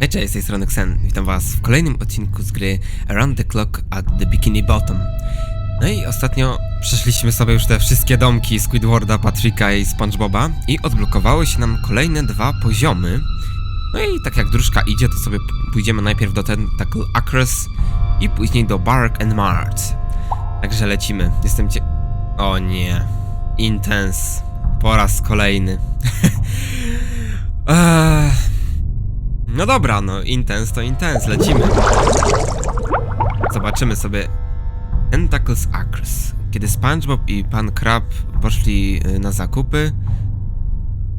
Hej, cześć, z tej strony Xen. Witam was w kolejnym odcinku z gry Around the Clock at the Bikini Bottom. No i ostatnio przeszliśmy sobie już te wszystkie domki Squidwarda, Patricka i Spongeboba i odblokowały się nam kolejne dwa poziomy. No i tak jak dróżka idzie, to sobie pójdziemy najpierw do Tentacle Acres i później do Bark and Mart. Także lecimy. Jestem cie... O nie. Intense. Po raz kolejny. Eee... No dobra, no intens to intens, lecimy. Zobaczymy sobie Tentacles Acres. Kiedy SpongeBob i pan Krab poszli y, na zakupy.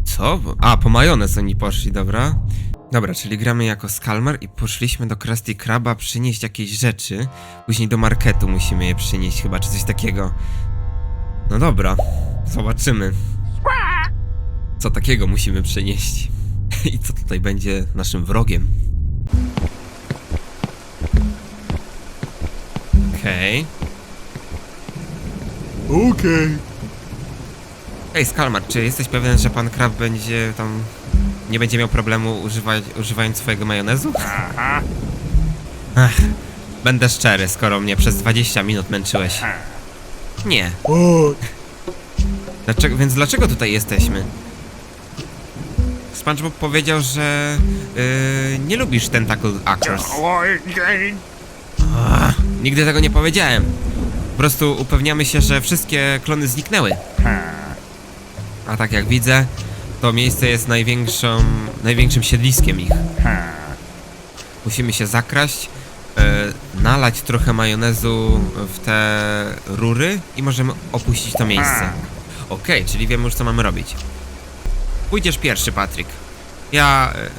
Co? A, po majonez oni poszli, dobra. Dobra, czyli gramy jako Skalmar i poszliśmy do Krusty Kraba przynieść jakieś rzeczy. Później do marketu musimy je przynieść chyba, czy coś takiego. No dobra, zobaczymy. Co takiego musimy przynieść. I co tutaj będzie naszym wrogiem? Okej. Okej. Ej, Skalmar, czy jesteś pewien, że pan Krab będzie tam... Nie będzie miał problemu używać, używając swojego majonezu? Aha. Ech, będę szczery, skoro mnie przez 20 minut męczyłeś. Nie. Dlaczego, więc dlaczego tutaj jesteśmy? SpongeBob powiedział, że yy, nie lubisz Tentacle ojej. Ach, nigdy tego nie powiedziałem. Po prostu upewniamy się, że wszystkie klony zniknęły. A tak jak widzę, to miejsce jest największą, największym siedliskiem ich. Musimy się zakraść, e, nalać trochę majonezu w te rury i możemy opuścić to miejsce. Okej, czyli wiemy już co mamy robić. Pójdziesz pierwszy, Patryk. Ja... e,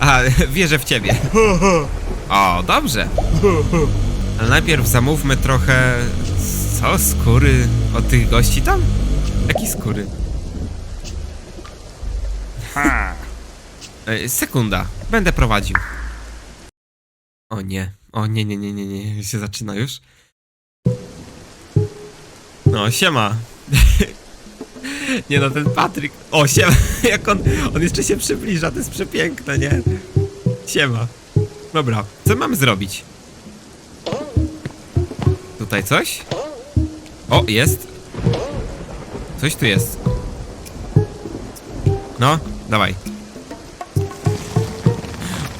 A, wierzę w ciebie. O, dobrze. Ale najpierw zamówmy trochę... Co? Skóry od tych gości tam? Jakie skóry? Ha. E, sekunda, będę prowadził. O nie, o nie, nie, nie, nie, nie, się zaczyna już. No, siema. nie no, ten Patryk. O, siema, jak on, on jeszcze się przybliża, to jest przepiękne, nie? Siema. Dobra, co mamy zrobić? Tutaj coś? O, jest. Coś tu jest. No, dawaj.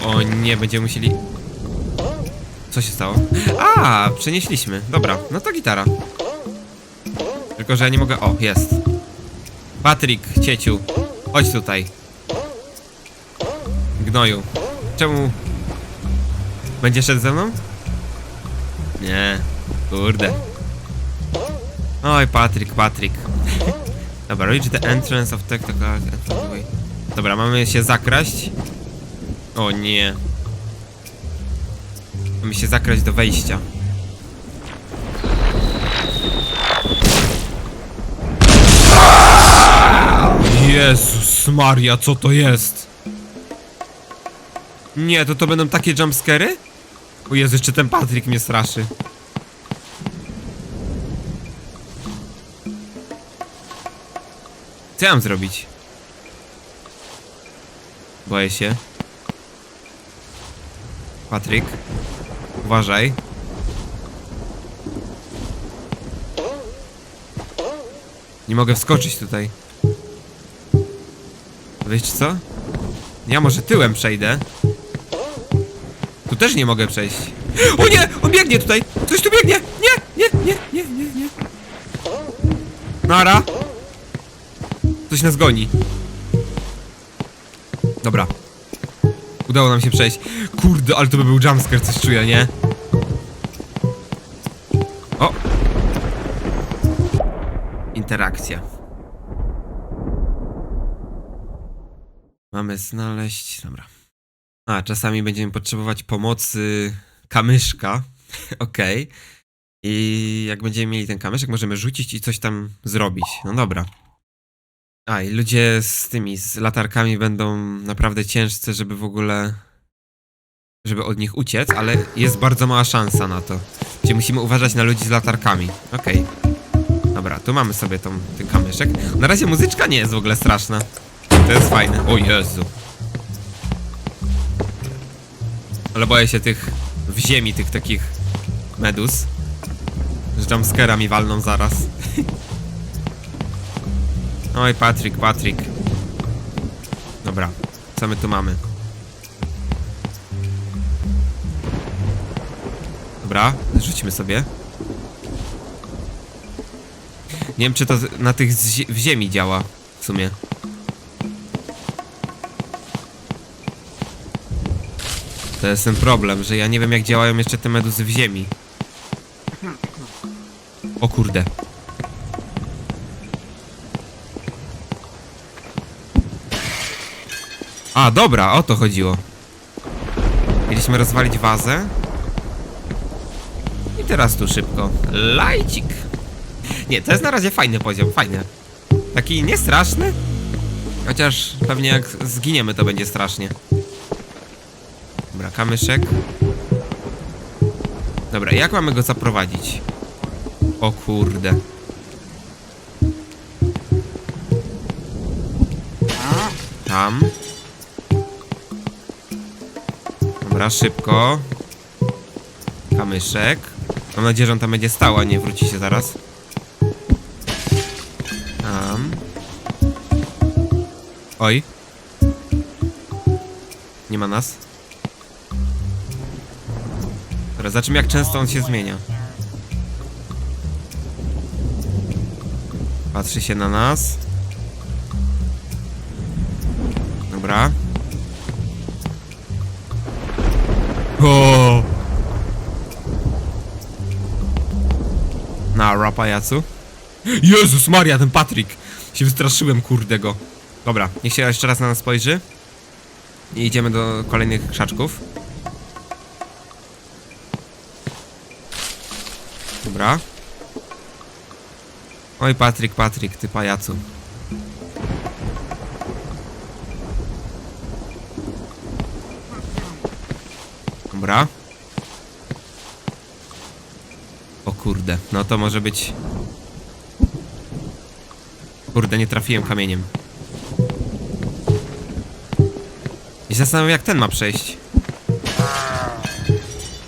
O nie, będziemy musieli... Co się stało? A, przenieśliśmy. Dobra, no to gitara. Tylko, że ja nie mogę... O, jest. Patryk, cieciu. Chodź tutaj. Gnoju. Czemu... Będziesz szedł ze mną? Nie. Kurde. Oj, Patryk, Patryk. Dobra, reach the entrance of Technical... Dobra, mamy się zakraść. O nie. Mamy się zakraść do wejścia. Jezus Maria, co to jest? Nie, to to będą takie jumpscary? O Jezu, jeszcze ten Patryk mnie straszy. Co ja mam zrobić? Boję się. Patryk. Uważaj. Nie mogę wskoczyć tutaj. Wiesz co? Ja może tyłem przejdę. Tu też nie mogę przejść. O nie! On biegnie tutaj! Coś tu biegnie! Nie! Nie! Nie! Nie! Nie! Nie! Nara! Coś nas goni. Dobra. Udało nam się przejść. Kurde, ale to by był jumpscare, coś czuję, nie? O! Interakcja. Mamy znaleźć... Dobra. A, czasami będziemy potrzebować pomocy kamyszka. Okej. I jak będziemy mieli ten kamyszek, możemy rzucić i coś tam zrobić. No dobra. A, i ludzie z tymi, z latarkami będą naprawdę ciężcy, żeby w ogóle... Żeby od nich uciec, ale jest bardzo mała szansa na to. Czyli musimy uważać na ludzi z latarkami. Okej. Dobra, tu mamy sobie tą, ten kamyszek. Na razie muzyczka nie jest w ogóle straszna. To jest fajne. O Jezu. Ale boję się tych w ziemi, tych takich medus. Z jumpscara mi walną zaraz. Oj, Patryk, Patryk. Dobra, co my tu mamy? Dobra, rzucimy sobie. Nie wiem, czy to na tych w ziemi działa w sumie. To jest ten problem, że ja nie wiem jak działają jeszcze te meduzy w ziemi. O kurde. A, dobra, o to chodziło. Mieliśmy rozwalić wazę. I teraz tu szybko. Lajcik. Nie, to jest na razie fajny poziom, fajny. Taki niestraszny. Chociaż pewnie jak zginiemy to będzie strasznie. Kamyszek. Dobra, jak mamy go zaprowadzić? O kurde. Tam. Dobra, szybko. Kamyszek. Mam nadzieję, że on tam będzie stał, a nie wróci się zaraz. Tam. Oj. Nie ma nas. Dobra, zobaczymy jak często on się zmienia. Patrzy się na nas. Dobra. O! Na pajacu. Jezus Maria, ten Patryk! Się wystraszyłem, kurde go. Dobra, niech się jeszcze raz na nas spojrzy. I idziemy do kolejnych krzaczków. Dobra. Oj, Patryk, Patryk, ty pajacu. Dobra. O kurde, no to może być... Kurde, nie trafiłem kamieniem. I się zastanawiam, jak ten ma przejść.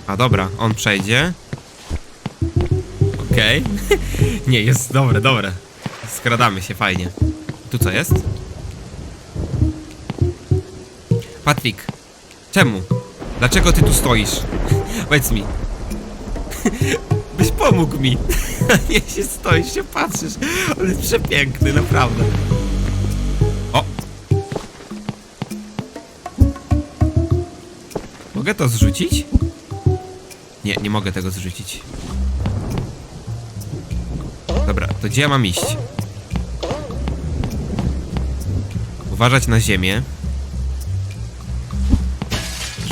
A dobra, on przejdzie. Okej. nie, jest dobre, dobre. Skradamy się, fajnie. Tu co jest? Patryk, czemu? Dlaczego ty tu stoisz? Powiedz mi. Byś pomógł mi. Nie się stoisz, się patrzysz. On jest przepiękny, naprawdę. O! Mogę to zrzucić? Nie, nie mogę tego zrzucić. Dobra, to gdzie ja mam iść? Uważać na ziemię.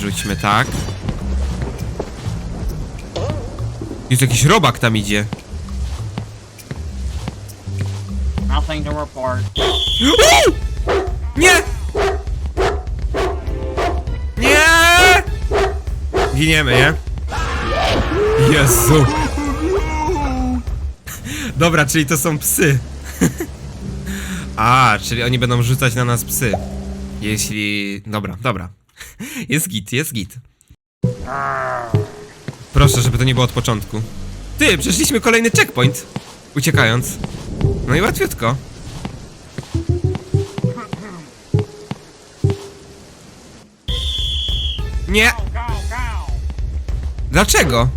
Rzućmy tak. Jest jakiś robak tam idzie. Nothing to report. Uuu! Nie! Nie! Giniemy, nie? Jezu! Dobra, czyli to są psy. A, czyli oni będą rzucać na nas psy. Jeśli... Dobra, dobra. Jest git, jest git. Proszę, żeby to nie było od początku. Ty, przeszliśmy kolejny checkpoint. Uciekając. No i łatwiutko. Nie! Go, go! Dlaczego?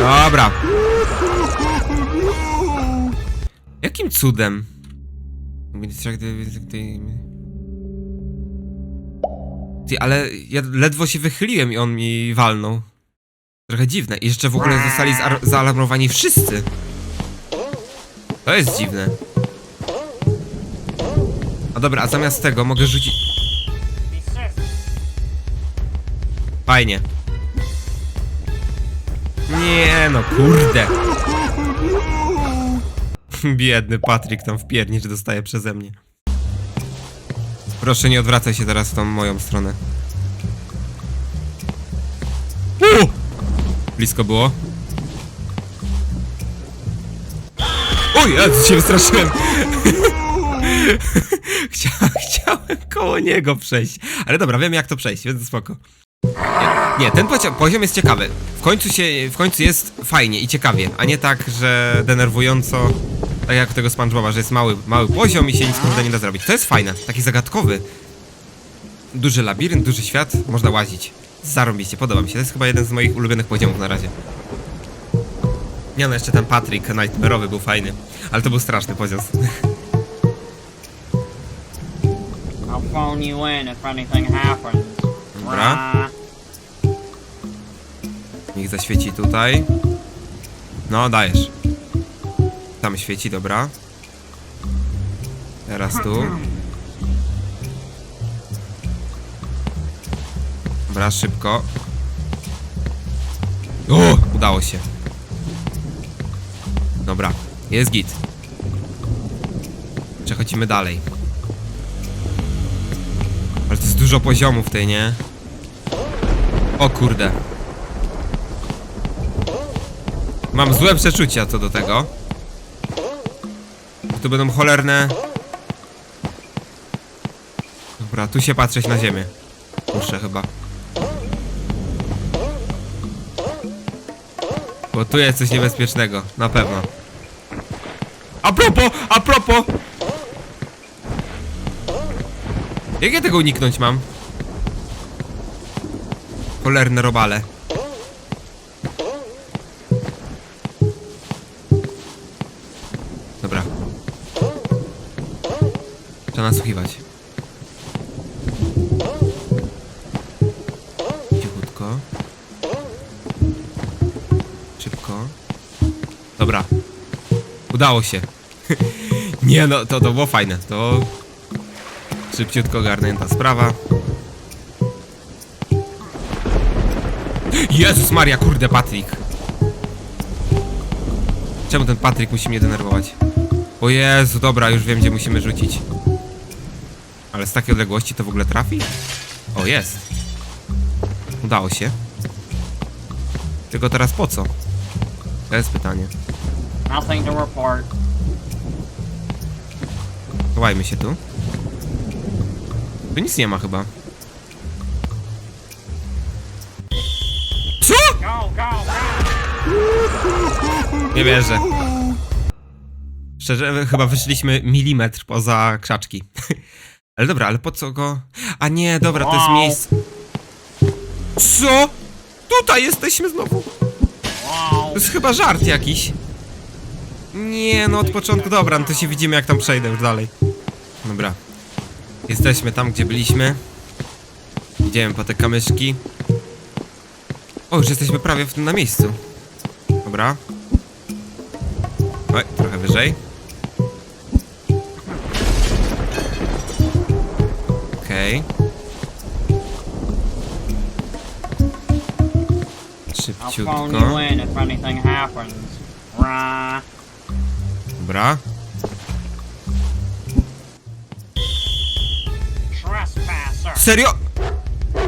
Dobra. Jakim cudem? Ty, ale ja ledwo się wychyliłem i on mi walnął. Trochę dziwne. I jeszcze w ogóle zostali zaalarmowani wszyscy. To jest dziwne. A dobra, a zamiast tego mogę rzucić... Fajnie. Nie no, kurde. Biedny Patryk tam w piernicz dostaje przeze mnie. Proszę, nie odwracaj się teraz w tą moją stronę. U! Blisko było. Oj, ja się wystraszyłem. Chcia, chciałem koło niego przejść. Ale dobra, wiem jak to przejść, więc spoko. Nie, nie ten poziom, poziom jest ciekawy. W końcu się, w końcu jest fajnie i ciekawie, a nie tak, że denerwująco, tak jak tego SpongeBoba, że jest mały, mały poziom i się nic kurde nie da zrobić. To jest fajne, taki zagadkowy. Duży labirynt, duży świat, można łazić. Zarąbiście, podoba mi się. To jest chyba jeden z moich ulubionych poziomów na razie. Nie no, jeszcze ten Patrick Nightmare'owy był fajny, ale to był straszny poziom. I'll phone you in if anything happens. Dobra. Niech zaświeci tutaj. No, dajesz. Tam świeci, dobra. Teraz tu. Dobra, szybko. O! Udało się. Dobra, jest git. Przechodzimy dalej. Ale to jest dużo poziomów tej, nie? O kurde. Mam złe przeczucia co do tego. Tu będą cholerne. Dobra, tu się patrzeć na ziemię. Muszę chyba. Bo tu jest coś niebezpiecznego, na pewno. A propos, a propos! Jak ja tego uniknąć mam? Cholerne robale. Udało się. Nie no, to, to było fajne. To szybciutko ogarnięta sprawa. Jezus Maria, kurde, Patryk. Czemu ten Patryk musi mnie denerwować? O Jezu, dobra, już wiem, gdzie musimy rzucić. Ale z takiej odległości to w ogóle trafi? O, jest. Udało się. Tylko teraz po co? To jest pytanie. Nothing to report. Chowajmy się tu. Tu nic nie ma chyba. Co? Go, go, go! Nie wierzę. Szczerze, chyba wyszliśmy milimetr poza krzaczki. Ale dobra, ale po co go... A nie, dobra, to jest miejsce... Co? Tutaj jesteśmy znowu. To jest chyba żart jakiś. Nie, no od początku, dobra, no to się widzimy jak tam przejdę już dalej. Dobra. Jesteśmy tam, gdzie byliśmy. Idziemy po te kamyczki. O, już jesteśmy prawie w tym na miejscu. Dobra. Oj, trochę wyżej. Okej. Phone Szybciutko. Dobra. Serio?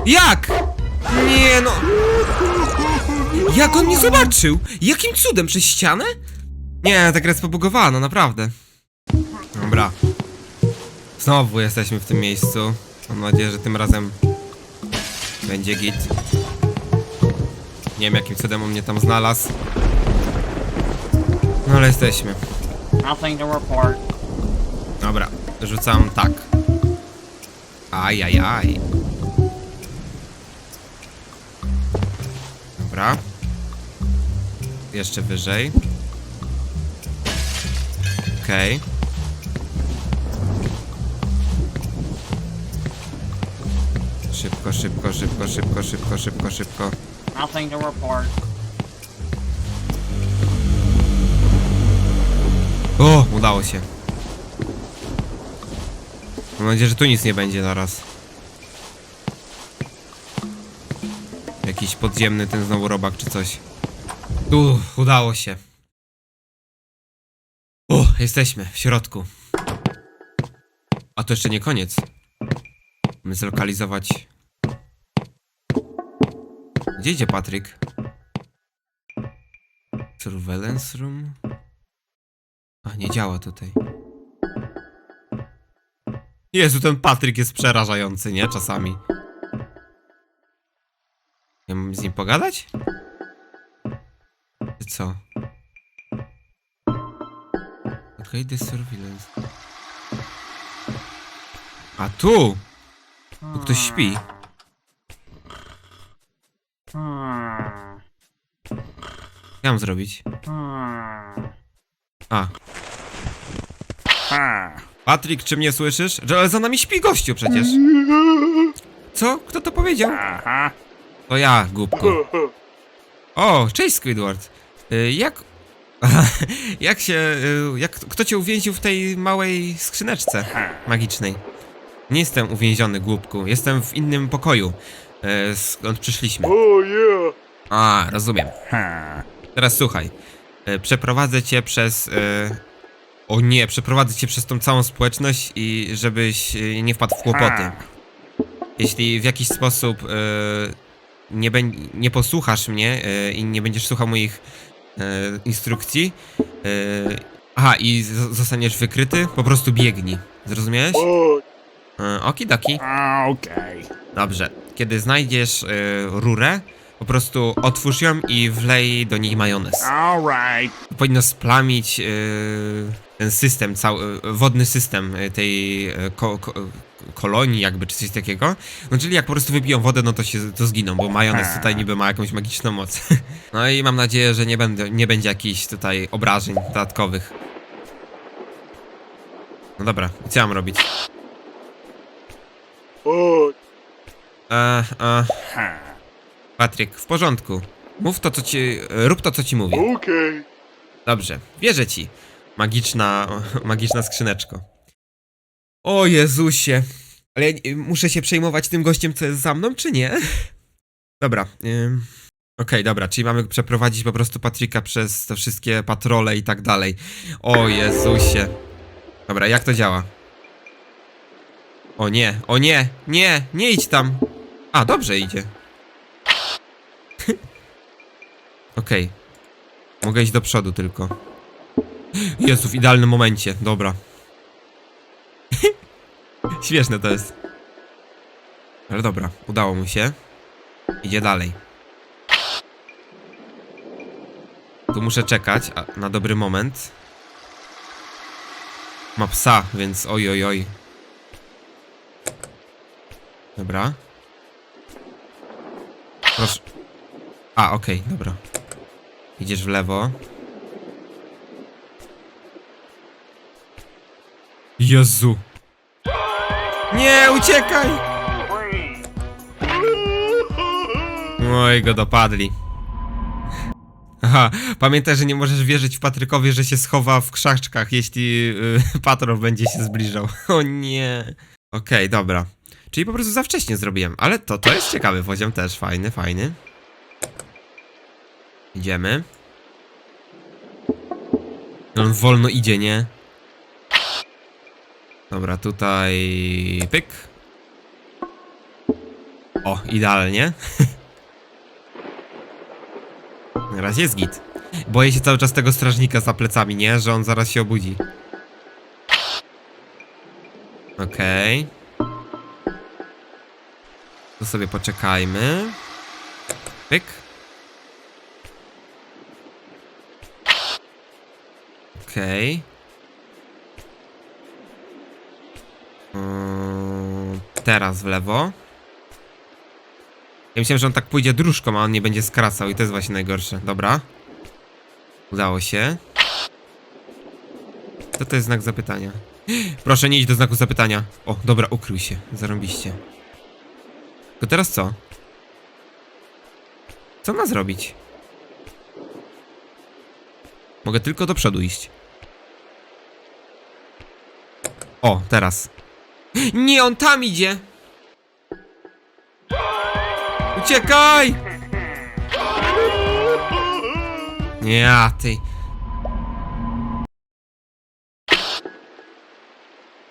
Jak? Nie no. Jak on mnie zobaczył? Jakim cudem? Przez ścianę? Nie, ta gra jest pobugowana, naprawdę. Dobra. Znowu jesteśmy w tym miejscu. Mam nadzieję, że tym razem będzie git. Nie wiem, jakim cudem on mnie tam znalazł. No ale jesteśmy. Nothing to report. Dobra, rzucam tak. Ajajaj. Dobra. Jeszcze wyżej. Okej. Szybko, szybko, szybko, szybko, szybko, szybko, szybko. Nothing to report. Udało się. Mam nadzieję, że tu nic nie będzie naraz. Jakiś podziemny ten znowu robak czy coś. Uff, udało się. O, jesteśmy w środku. A to jeszcze nie koniec. Mamy zlokalizować. Gdzie idzie Patryk? Surveillance room? A, nie działa tutaj. Jezu, ten Patryk jest przerażający, nie? Czasami. Ja mam z nim pogadać? Czy co? Okej, the surveillance. A tu! Tu ktoś śpi. Co mam zrobić? A. Patryk, czy mnie słyszysz? Że ale za nami śpi gościu przecież. Co? Kto to powiedział? To ja, głupku. O, cześć Squidward. Y, Jak... jak się... y, Jak... Kto cię uwięził w tej małej skrzyneczce magicznej? Nie jestem uwięziony, głupku. Jestem w innym pokoju. y, Skąd przyszliśmy. Oh yeah. A, rozumiem. Teraz słuchaj. Y, Przeprowadzę cię przez... y, O nie, przeprowadzę cię przez tą całą społeczność i żebyś y, nie wpadł w kłopoty. Ha. Jeśli w jakiś sposób e, nie, nie posłuchasz mnie e, i nie będziesz słuchał moich e, instrukcji, e, aha, i zostaniesz wykryty, po prostu biegnij. Zrozumiałeś? E, Okidoki. Ah, Okej. Dobrze. Kiedy znajdziesz e, rurę, po prostu otwórz ją i wlej do niej majonez. Alright. Powinno splamić e, ten system, cały, wodny system e, tej e, ko, ko, kolonii jakby, czy coś takiego. No czyli jak po prostu wypiją wodę, no to się to zginą, bo majonez tutaj niby ma jakąś magiczną moc. No i mam nadzieję, że nie, będę, nie będzie jakichś tutaj obrażeń dodatkowych. No dobra, co ja mam robić? Oh. E, e, Ha. Patryk, w porządku. Mów to, co ci... Rób to, co ci mówię. Okay. Dobrze, wierzę ci. Magiczna, magiczna skrzyneczko. O Jezusie. Ale ja nie- muszę się przejmować tym gościem, co jest za mną, czy nie? Dobra. ym, Okej, dobra, czyli mamy przeprowadzić po prostu Patryka przez te wszystkie patrole i tak dalej. O Jezusie. Dobra, jak to działa? O nie, o nie, nie, nie idź tam. A, dobrze idzie. Okej. Mogę iść do przodu tylko. Jezu, w idealnym momencie, dobra. Śmieszne to jest. Ale dobra, udało mu się. Idzie dalej. Tu muszę czekać na dobry moment. Ma psa, więc oj, oj, oj. Dobra. Proszę. A, okej, dobra. Idziesz w lewo. Jezu. Nie, uciekaj! Oj, go dopadli. Aha, pamiętaj, że nie możesz wierzyć Patrykowi, że się schowa w krzaczkach, jeśli y, patrol będzie się zbliżał. O nie. Okej, dobra. Czyli po prostu za wcześnie zrobiłem, ale to, to jest ciekawy poziom też, fajny, fajny. Idziemy. On wolno idzie, nie? Dobra, tutaj pyk. O, idealnie. Razie jest git. Boję się cały czas tego strażnika za plecami, nie? Że on zaraz się obudzi. Okej. To sobie poczekajmy. Pyk. Okej. Mm, Teraz w lewo. Ja myślałem, że on tak pójdzie dróżką, a on nie będzie skracał i to jest właśnie najgorsze. Dobra. Udało się. Co to jest znak zapytania? Proszę nie idź do znaku zapytania. O, dobra, ukrył się. Zarąbiście. To teraz co? Co ma zrobić? Mogę tylko do przodu iść. O, teraz. Nie, on tam idzie! Uciekaj! Nie, a ty.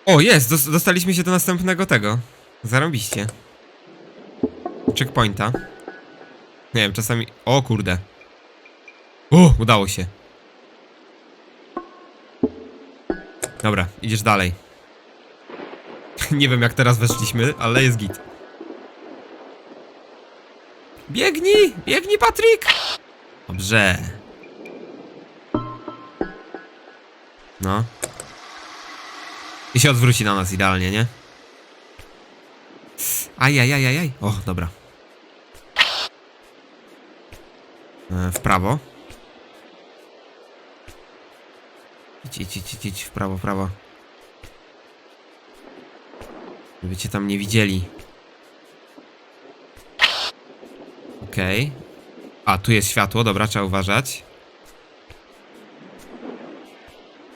O, jest! dos- Dostaliśmy się do następnego tego. Zarobiście. Checkpointa. Nie wiem, czasami... O kurde. O, udało się. Dobra, idziesz dalej. Nie wiem jak teraz weszliśmy, ale jest git. Biegnij! Biegnij, Patryk! Dobrze. No. I się odwróci na nas idealnie, nie? Ajajajajaj. O, dobra. E, w prawo. Idź, idź, idź, idź, w prawo, w prawo. Żeby cię tam nie widzieli. Okej. A, tu jest światło, dobra, trzeba uważać.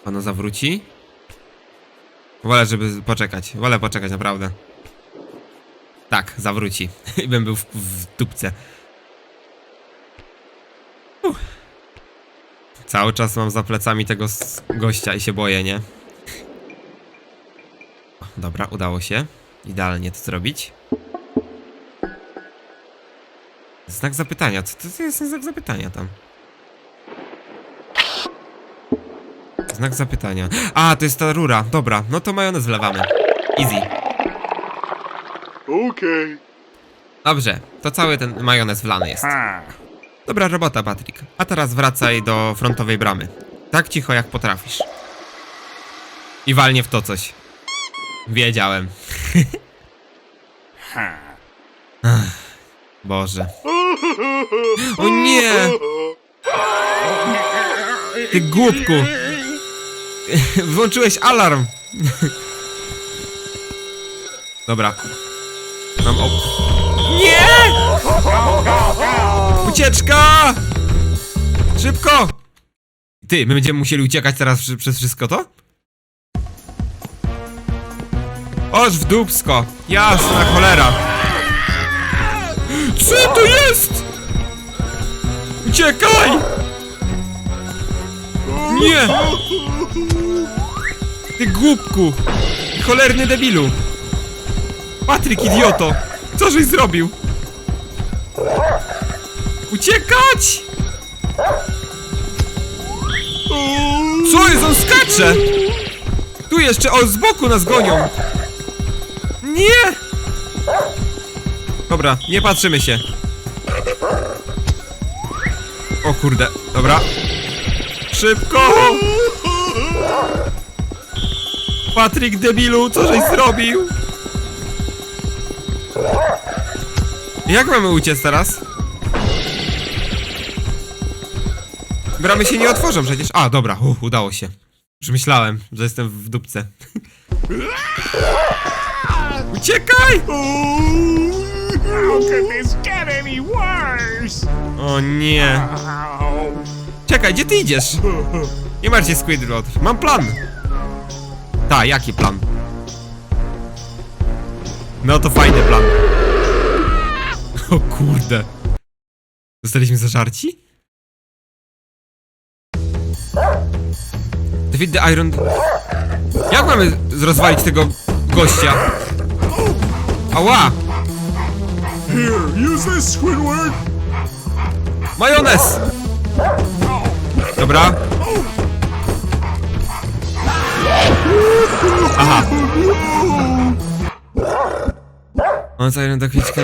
Ono zawróci. Wolę, żeby poczekać. Wolę poczekać, naprawdę. Tak, zawróci. I bym był w, w dupce. Uff. Cały czas mam za plecami tego gościa i się boję, nie? Dobra, udało się. Idealnie to zrobić. Znak zapytania. Co to jest znak zapytania tam? Znak zapytania. A, to jest ta rura. Dobra, no to majonez wlewamy. Easy. Okay. Dobrze, to cały ten majonez wlany jest. Ha. Dobra robota, Patryk. A teraz wracaj do frontowej bramy. Tak cicho jak potrafisz. I walnie w to coś. Wiedziałem. Ha. Boże. O nie! Ty głupku! Włączyłeś alarm! Dobra. Mam op... Nie! Ucieczka! Szybko! Ty, my będziemy musieli uciekać teraz przez wszystko to? Oż w dupsko! Jasna cholera! Co to jest? Uciekaj! Nie! Ty głupku! Cholerny debilu! Patryk, idioto! Co żeś zrobił? Uciekać! Co jest? On skacze! Tu jeszcze, o, z boku nas gonią! Nie! Dobra, nie patrzymy się. O kurde, dobra. Szybko! Patryk debilu, co żeś zrobił? Jak mamy uciec teraz? Bramy się nie otworzą przecież. A, dobra, udało się. Już myślałem, że jestem w dupce. Uciekaj! How could this get any worse? O nie. Ow. Czekaj, gdzie ty idziesz? Nie martw się, Squidward. Mam plan. Ta, jaki plan? No to fajny plan. O kurde. Zostaliśmy zażarci? David the Iron... Jak mamy rozwalić tego gościa? Ała! Here, use this, Squidward. Majonez! Dobra. Aha. On zajmie do kwiatka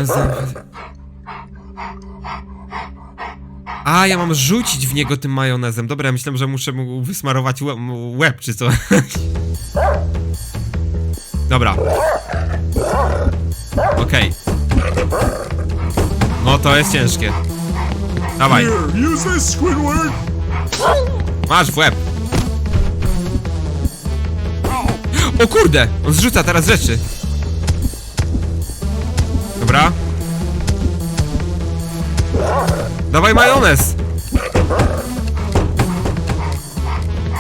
A, ja mam rzucić w niego tym majonezem. Dobra, ja myślałem, że muszę mu wysmarować łeb, łeb czy coś. Dobra. Okej. No to jest ciężkie. Dawaj. Here, use this, Squidward. Masz w łeb. O kurde! On zrzuca teraz rzeczy. Dobra. Dawaj majonez!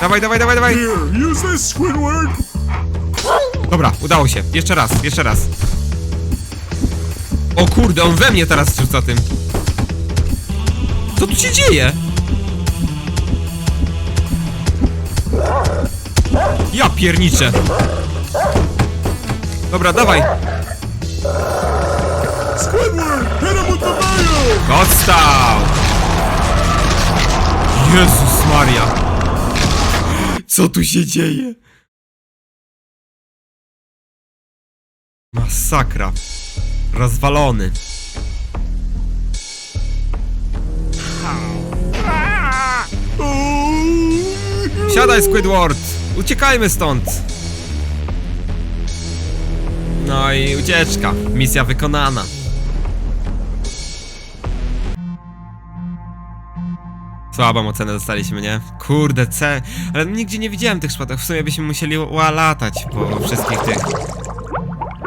Dawaj, dawaj, dawaj, dawaj! Here, use this, Squidward. Dobra, udało się. Jeszcze raz, jeszcze raz. O kurde, on we mnie teraz rzuca tym. Co tu się dzieje? Ja pierniczę. Dobra, dawaj. Odstał! Jezus Maria. Co tu się dzieje? Masakra. Rozwalony. Siadaj, Squidward! Uciekajmy stąd! No i ucieczka. Misja wykonana. Słabą ocenę dostaliśmy, nie? Kurde, C. Ale nigdzie nie widziałem tych szpadach. W sumie byśmy musieli ła- latać po wszystkich tych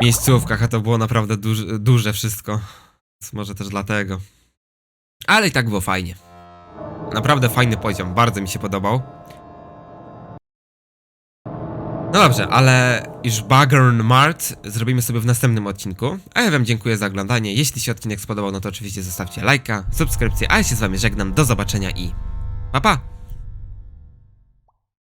miejscówkach, a to było naprawdę duże, duże wszystko. Więc może też dlatego. Ale i tak było fajnie. Naprawdę fajny poziom, bardzo mi się podobał. No dobrze, ale już Buggern Mart zrobimy sobie w następnym odcinku. A ja wam dziękuję za oglądanie. Jeśli się odcinek spodobał, no to oczywiście zostawcie lajka, subskrypcję, a ja się z wami żegnam. Do zobaczenia i pa pa!